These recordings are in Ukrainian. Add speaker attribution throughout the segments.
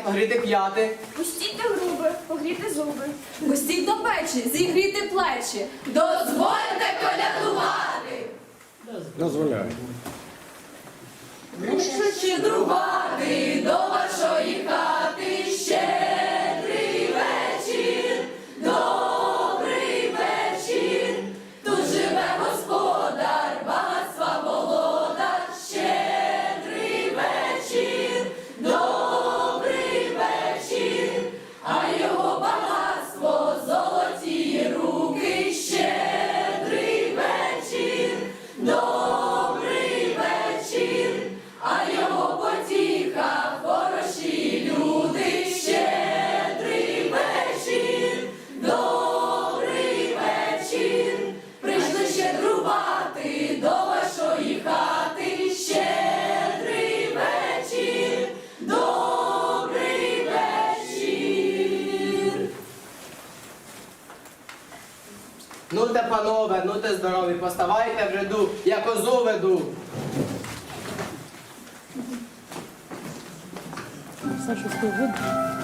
Speaker 1: погуляти, погріти п'яти.
Speaker 2: Пустіть до груби, погріти зуби.
Speaker 3: Пустіть до печі, зігріти плечі.
Speaker 4: Дозвольте колядувати.
Speaker 5: Дозволяю.
Speaker 4: Мушу друбати до вашої хати.
Speaker 1: Ну те, панове, ну те здорові, поставайте в ряду, я козу веду.
Speaker 3: Саша, що
Speaker 2: видно?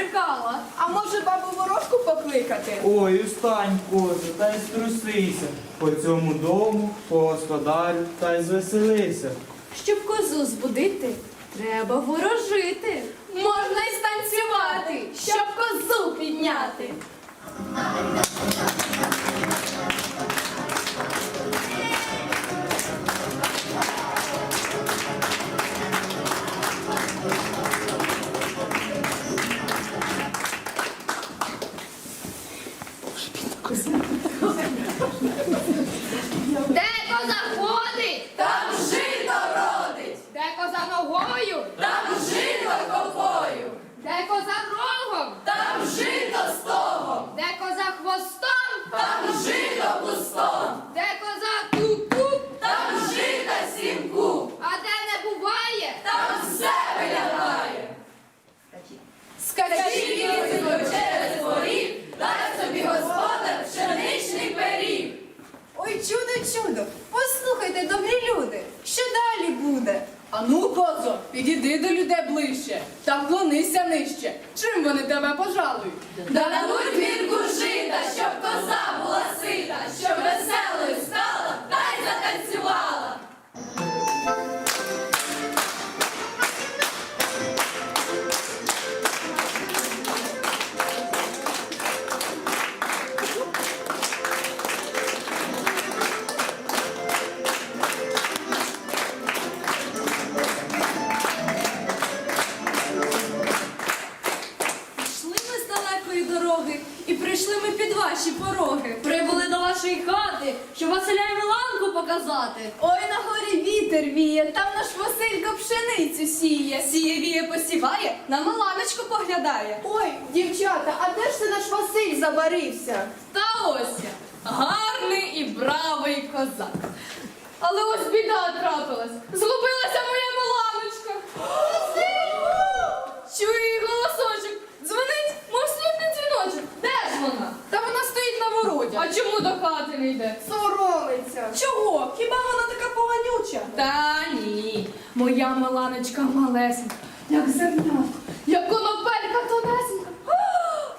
Speaker 2: поприкала.
Speaker 3: А може бабу ворожку покликати?
Speaker 6: Ой, встань, коза, та й струсися. По цьому дому, по господарю, та й звеселися.
Speaker 2: Щоб козу збудити, треба ворожити.
Speaker 3: Можна й станцювати,
Speaker 2: щоб козу підняти.
Speaker 7: ногою.
Speaker 2: Да. Ваші пороги. Прибули до вашої хати, щоб Василя і Миланку показати.
Speaker 3: Ой, на горі вітер віє, там наш Василько пшеницю сіє.
Speaker 2: Сіє віє посіває, на Миланочку поглядає.
Speaker 3: Ой, дівчата, а де ж це наш Василь забарився?
Speaker 2: Та ось я, гарний і бравий козак.
Speaker 7: Але ось біда трапилась. Згубилася моя Миланочка. Чую її голосочок. Дзвонить, мов сліпний дзвіночок. Де ж вона?
Speaker 3: Та вона вороті.
Speaker 7: А чому до хати не йде?
Speaker 3: Соромиться.
Speaker 2: Чого? Хіба вона така поганюча?
Speaker 7: Та ні. Моя Миланочка малесенька, як зернятко, як конопелька тонесенька.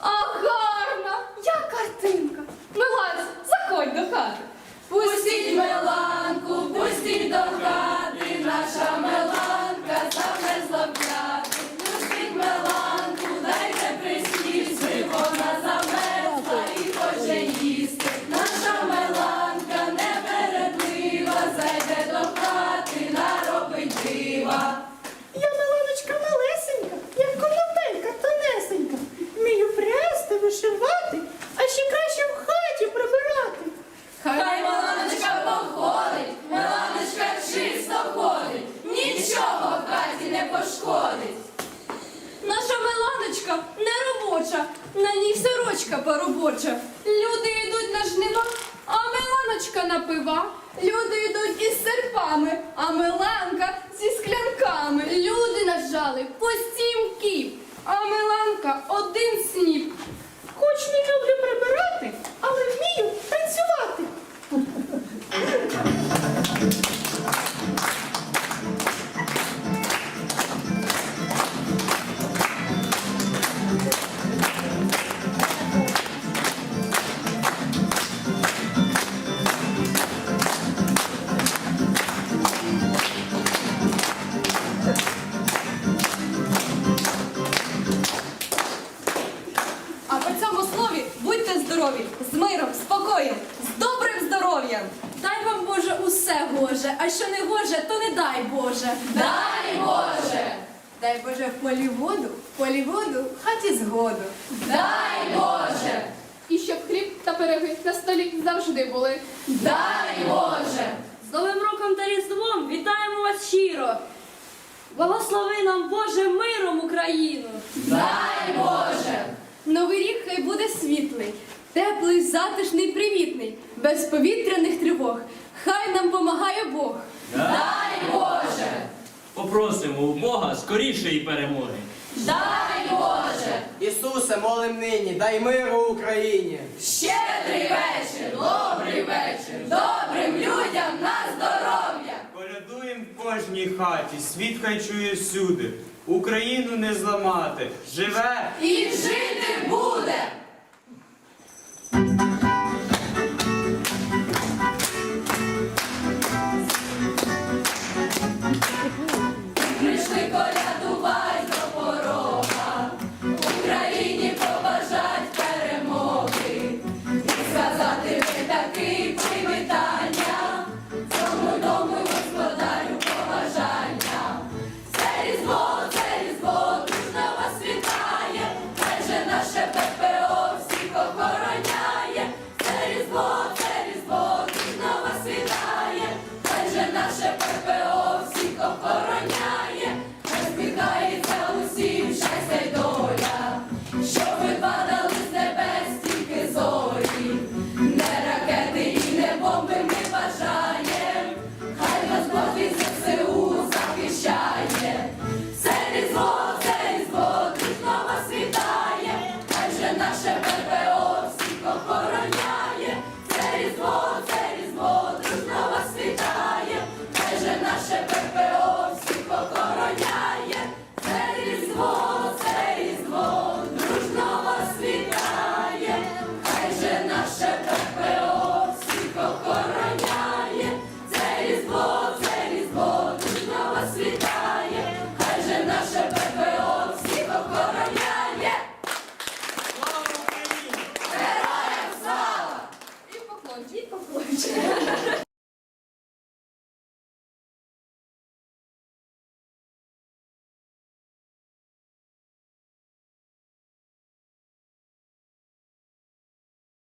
Speaker 7: А гарна, як картинка. Милась, заходь до хати.
Speaker 4: Пустіть Меланку, пустіть до хати, наша Меланка замерзла в п'яти. Пустіть Меланку, дайте присісти, вона замерзла і хоче їсти. Наша Меланка непередлива, зайде до хати, наробить дива.
Speaker 8: Я Миланочка малесенька, як конопелька тонесенька. Вмію прясти, вишивати, а ще краще в хаті прибирати.
Speaker 4: Хай Меланочка походить, Меланочка чисто ходить, нічого в хаті не пошкодить.
Speaker 2: Наша Миланочка не робоча, на ній сорочка поробоча.
Speaker 3: Люди йдуть на жнива, а Миланочка на пива. Люди йдуть із серпами, а а
Speaker 2: що не гоже, то не дай Боже.
Speaker 4: Дай Боже,
Speaker 3: Дай Боже в полі воду, в полі воду, в хаті згоду.
Speaker 4: дай Боже,
Speaker 7: І щоб хліб та пироги на столі завжди були.
Speaker 4: дай Боже.
Speaker 2: З Новим роком та Різдвом вітаємо вас щиро. Благослови нам, Боже, миром Україну.
Speaker 4: Дай Боже,
Speaker 3: Новий рік хай буде світлий, теплий, затишний, привітний, без повітряних тривог. Хай нам помагає Бог.
Speaker 4: дай Боже,
Speaker 9: Попросимо у Бога скорішої перемоги.
Speaker 4: дай Боже,
Speaker 1: Ісусе, молим нині, дай миру Україні.
Speaker 4: щедрий вечір, добрий вечір, добрим людям на здоров'я.
Speaker 6: Колядуєм в кожній хаті, світ хай чує всюди. Україну не зламати, живе
Speaker 4: І жити буде.